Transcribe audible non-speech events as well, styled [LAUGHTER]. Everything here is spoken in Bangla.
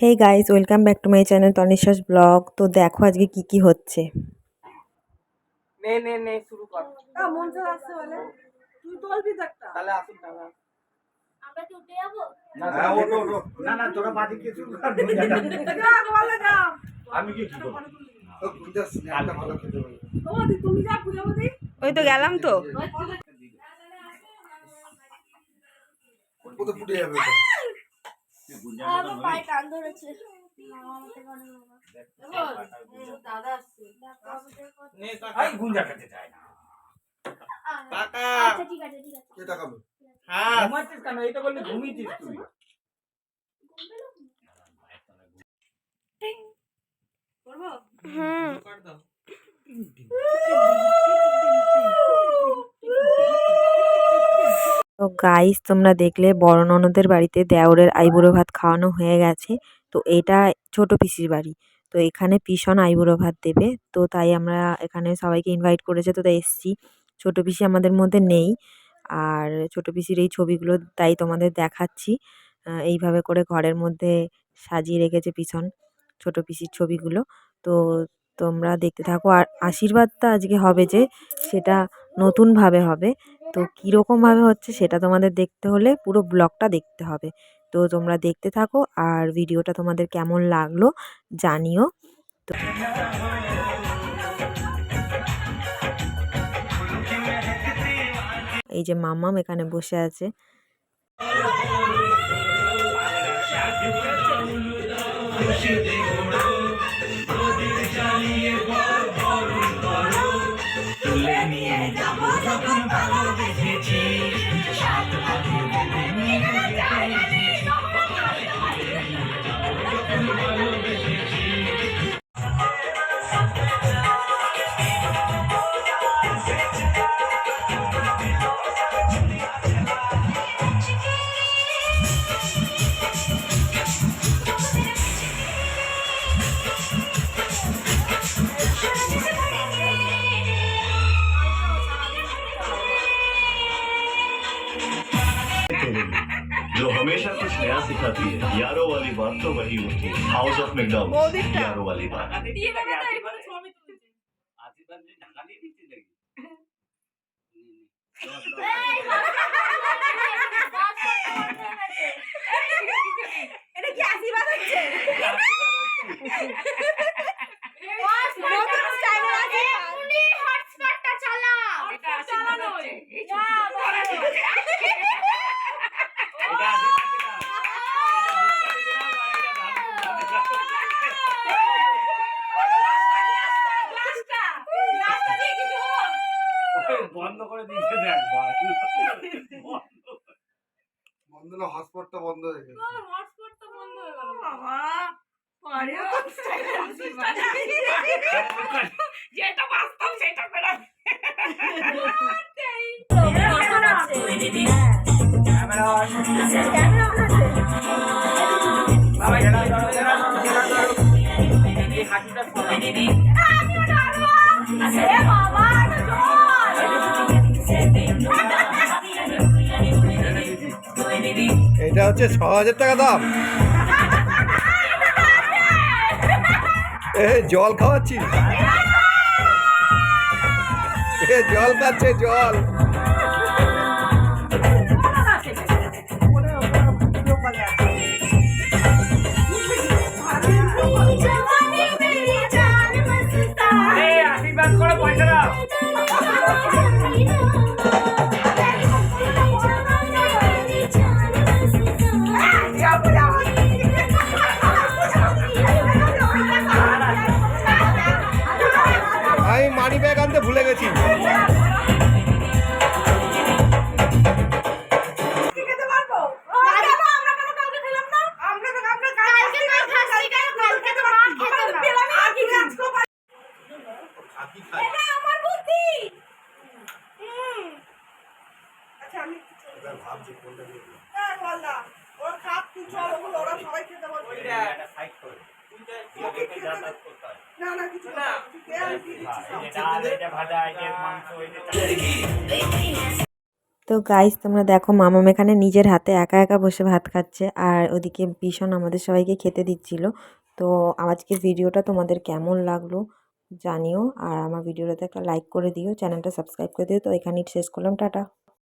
Hey guys welcome back to my channel তনিশ্বাস vlog তো দেখো আজকে কি কি হচ্ছে নে নে নে শুরু কর মন চলে আসছে বলে তুই তোলবি তো তাহলে আসুন তাহলে আমরা কি উঠে যাব না, হ্যাঁ, না, ওঠো, ওঠো। না না তোরা বাড়ি কে শুরু কর যা বলে যা আমি কি কি করব ও পূজা স্ন্যাপটা ভালো খেতে পারি তোমাদি তুমি যা পূজাবতী ওই তো গেলাম তো ও তো ফুটে যাবে। আমার পায়ে টান ধরেছে। দাদা আসছে নে তাই গুঞ্জা খেতে চায় না টাকা আচ্ছা ঠিক আছে ঠিক আছে কে টাকাবে হ্যাঁ ঘুমাচ্ছিস কেন এইটা বললি ঘুমিয়েছিস তুই কর দাও। তো গাইস তোমরা দেখলে বড় ননদের বাড়িতে দেওরের আইবুড়ো ভাত খাওয়ানো হয়ে গেছে। তো এটা ছোট পিসির বাড়ি। তো এখানে পিসন আইবুড়ো ভাত দেবে। তো তাই আমরা এখানে সবাইকে ইনভাইট করেছে। তো তাই এসছি। ছোট পিসি আমাদের মধ্যে নেই। আর ছোট পিসির এই ছবিগুলো তাই তোমাদের দেখাচ্ছি। এইভাবে করে ঘরের মধ্যে সাজিয়ে রেখেছে পিছন ছোট পিসির ছবিগুলো। তো তোমরা দেখতে থাকো। আর আশীর্বাদটা আজকে হবে যে সেটা নতুনভাবে হবে। তো কীরকমভাবে হচ্ছে সেটা তোমাদের দেখতে হলে পুরো ব্লগটা দেখতে হবে। তো তোমরা দেখতে থাকো আর ভিডিওটা তোমাদের কেমন লাগল জানিও। তো এই যে মামাম এখানে বসে আছে। [LAUGHS] जो हमेशा कुछ नया सिखाती है यारों वाली बात तो वही होती है। हाउस ऑफ़ मैकडॉन यारो वाली बात। ढंगा नहीं दी थी लगी। [LAUGHS] [LAUGHS] বন্ধ করে দিয়েছে দেখ। বন্ধ না হটস্পটটা বন্ধ হয়ে গেছে যেটা বাস্তব সেটা করে ক্যামেরা on। বাবা। এই হাঁটুটা সরা। এটা হচ্ছে ছ হাজার টাকা দাম। এ জল খাওয়াচ্ছি? এ জল খাচ্ছে জল। পয়সা না? ওরা খাপ তুই চল ওরা সবাই খেতে পারবে। না না কিছু না ডাল, ভাজা, মাংস, তো গাইস তোমরা দেখো মামাম এখানে নিজের হাতে একা একা বসে ভাত খাচ্ছে আর ওদিকে ভীষণ আমাদের সবাইকে খেতে দিচ্ছিল। তো আজকে ভিডিওটা তোমাদের কেমন লাগল জানিও আর আমার ভিডিওটাতে একটা লাইক করে দিও চ্যানেলটা সাবস্ক্রাইব করে দিও। তো এখানেই শেষ করলাম টাটা।